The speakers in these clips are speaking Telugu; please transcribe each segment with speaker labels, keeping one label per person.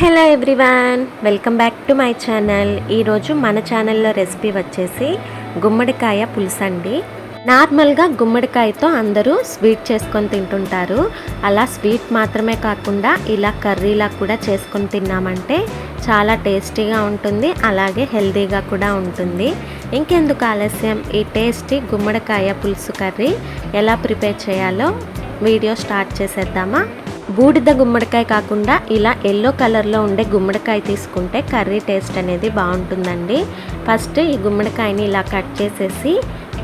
Speaker 1: Hello everyone welcome back to my channel. ఈరోజు మన ఛానల్లో రెసిపీ వచ్చేసి గుమ్మడికాయ పులుసు అండి నార్మల్గా గుమ్మడికాయతో అందరూ స్వీట్ చేసుకొని తింటుంటారు. అలా స్వీట్ మాత్రమే కాకుండా ఇలా కర్రీలా కూడా చేసుకొని తిన్నామంటే చాలా టేస్టీగా ఉంటుంది అలాగే హెల్తీగా కూడా ఉంటుంది. ఇంకెందుకు ఆలస్యం? ఈ టేస్టీ గుమ్మడికాయ పులుసు కర్రీ ఎలా ప్రిపేర్ చేయాలో వీడియో స్టార్ట్ చేసేద్దామా? బూడిద గుమ్మడికాయ కాకుండా ఇలా ఎల్లో కలర్లో ఉండే గుమ్మడికాయ తీసుకుంటే కర్రీ టేస్ట్ అనేది బాగుంటుందండి. ఫస్ట్ ఈ గుమ్మడికాయని ఇలా కట్ చేసేసి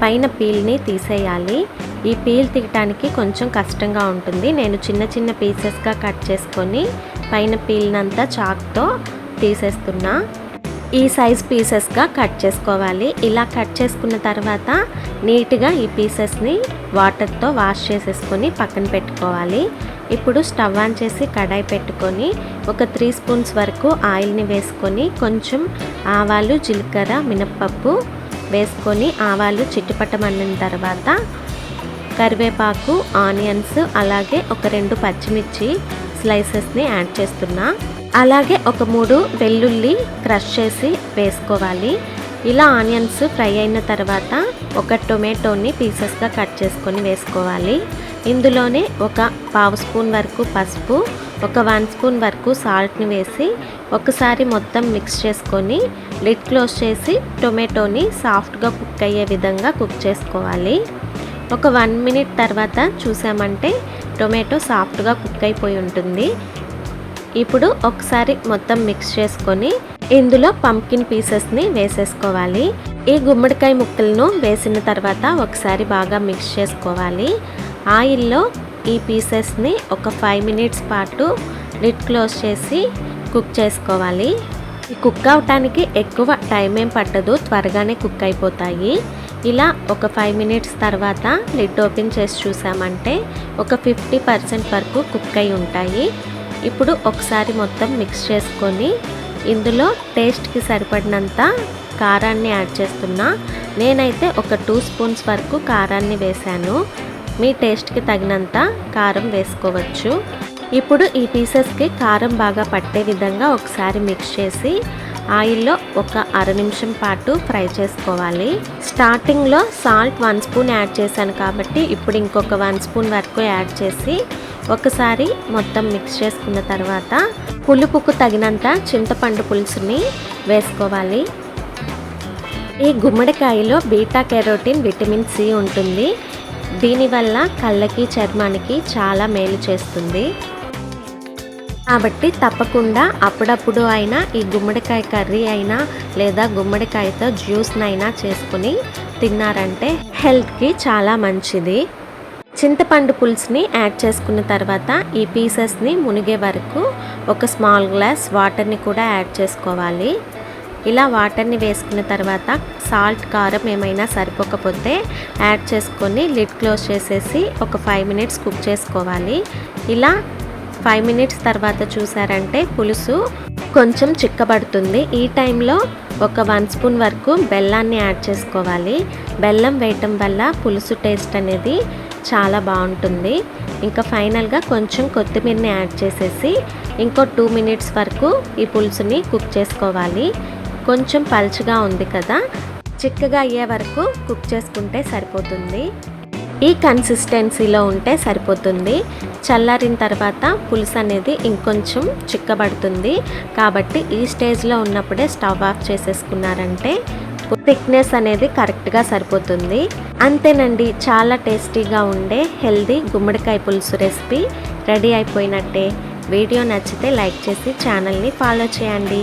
Speaker 1: పైన పీల్ని తీసేయాలి. ఈ పీల్ తీయటానికి కొంచెం కష్టంగా ఉంటుంది. నేను చిన్న చిన్న పీసెస్గా కట్ చేసుకొని పైన పీల్నంతా చాక్తో తీసేస్తున్నా. ఈ సైజ్ పీసెస్గా కట్ చేసుకోవాలి. ఇలా కట్ చేసుకున్న తర్వాత నీట్గా ఈ పీసెస్ని వాటర్తో వాష్ చేసేసుకొని పక్కన పెట్టుకోవాలి. ఇప్పుడు స్టవ్ ఆన్ చేసి కడాయి పెట్టుకొని ఒక త్రీ స్పూన్స్ వరకు ఆయిల్ని వేసుకొని కొంచెం ఆవాలు జీలకర్ర మినప్పప్పు వేసుకొని ఆవాలు చిట్టుపట్టమన్న తర్వాత కరివేపాకు ఆనియన్స్ అలాగే ఒక రెండు పచ్చిమిర్చి స్లైసెస్ని యాడ్ చేస్తున్నా. అలాగే ఒక మూడు వెల్లుల్లి క్రష్ చేసి వేసుకోవాలి. ఇలా ఆనియన్స్ ఫ్రై అయిన తర్వాత ఒక టొమాటోని పీసెస్గా కట్ చేసుకొని వేసుకోవాలి. ఇందులోనే ఒక పావు స్పూన్ వరకు పసుపు ఒక వన్ స్పూన్ వరకు సాల్ట్ని వేసి ఒకసారి మొత్తం మిక్స్ చేసుకొని లిడ్ క్లోజ్ చేసి టొమాటోని సాఫ్ట్గా కుక్ అయ్యే విధంగా కుక్ చేసుకోవాలి. ఒక వన్ మినిట్ తర్వాత చూసామంటే టొమాటో సాఫ్ట్గా కుక్ అయిపోయి ఉంటుంది. ఇప్పుడు ఒకసారి మొత్తం మిక్స్ చేసుకొని ఇందులో పంకిన్ పీసెస్ని వేసేసుకోవాలి. ఈ గుమ్మడికాయ ముక్కలను వేసిన తర్వాత ఒకసారి బాగా మిక్స్ చేసుకోవాలి. ఆయిల్లో ఈ పీసెస్ని ఒక ఫైవ్ మినిట్స్ పాటు లిడ్ క్లోజ్ చేసి కుక్ చేసుకోవాలి. కుక్ అవటానికి ఎక్కువ టైం ఏం పట్టదు త్వరగానే కుక్ అయిపోతాయి. ఇలా ఒక ఫైవ్ మినిట్స్ తర్వాత లిడ్ ఓపెన్ చేసి చూసామంటే ఒక ఫిఫ్టీ పర్సెంట్ వరకు కుక్ అయి ఉంటాయి. ఇప్పుడు ఒకసారి మొత్తం మిక్స్ చేసుకొని ఇందులో టేస్ట్కి సరిపడినంత కారాన్ని యాడ్ చేస్తున్నా. నేనైతే ఒక టూ స్పూన్స్ వరకు కారాన్ని వేశాను. మీ టేస్ట్కి తగినంత కారం వేసుకోవచ్చు. ఇప్పుడు ఈ పీసెస్కి కారం బాగా పట్టే విధంగా ఒకసారి మిక్స్ చేసి ఆయిల్లో ఒక అర నిమిషం పాటు ఫ్రై చేసుకోవాలి. స్టార్టింగ్లో సాల్ట్ వన్ స్పూన్ యాడ్ చేశాను కాబట్టి ఇప్పుడు ఇంకొక వన్ స్పూన్ వరకు యాడ్ చేసి ఒకసారి మొత్తం మిక్స్ చేసుకున్న తర్వాత పులుపుకు తగినంత చింతపండు పులుసుని వేసుకోవాలి. ఈ గుమ్మడికాయలో బీటా కెరోటిన్ విటమిన్ సి ఉంటుంది. దీనివల్ల కళ్ళకి చర్మానికి చాలా మేలు చేస్తుంది. కాబట్టి తప్పకుండా అప్పుడప్పుడు అయినా ఈ గుమ్మడికాయ కర్రీ అయినా లేదా గుమ్మడికాయతో జ్యూస్నైనా చేసుకుని తిన్నారంటే హెల్త్కి చాలా మంచిది. చింతపండు పులుసుని యాడ్ చేసుకున్న తర్వాత ఈ పీసెస్ని మునిగే వరకు ఒక స్మాల్ గ్లాస్ వాటర్ని కూడా యాడ్ చేసుకోవాలి. ఇలా వాటర్ని వేసుకున్న తర్వాత సాల్ట్ కారం ఏమైనా సరిపోకపోతే యాడ్ చేసుకొని లిడ్ క్లోజ్ చేసేసి ఒక ఫైవ్ మినిట్స్ కుక్ చేసుకోవాలి. ఇలా ఫైవ్ మినిట్స్ తర్వాత చూసారంటే పులుసు కొంచెం చిక్కబడుతుంది. ఈ టైంలో ఒక వన్ స్పూన్ వరకు బెల్లాన్ని యాడ్ చేసుకోవాలి. బెల్లం వేయటం వల్ల పులుసు టేస్ట్ అనేది చాలా బాగుంటుంది. ఇంకా ఫైనల్గా కొంచెం కొత్తిమీరని యాడ్ చేసేసి ఇంకో టూ మినిట్స్ వరకు ఈ పులుసుని కుక్ చేసుకోవాలి. కొంచెం పలుచగా ఉంది కదా చిక్కగా అయ్యే వరకు కుక్ చేసుకుంటే సరిపోతుంది. ఈ కన్సిస్టెన్సీలో ఉంటే సరిపోతుంది. చల్లారిన తర్వాత పులుసు అనేది ఇంకొంచెం చిక్కబడుతుంది. కాబట్టి ఈ స్టేజ్లో ఉన్నప్పుడే స్టవ్ ఆఫ్ చేసేసుకున్నారంటే థిక్నెస్ అనేది కరెక్ట్గా సరిపోతుంది. అంతేనండి చాలా టేస్టీగా ఉండే హెల్దీ గుమ్మడికాయ పులుసు రెసిపీ రెడీ అయిపోయినట్టే. వీడియో నచ్చితే లైక్ చేసి ఛానల్ని ఫాలో చేయండి.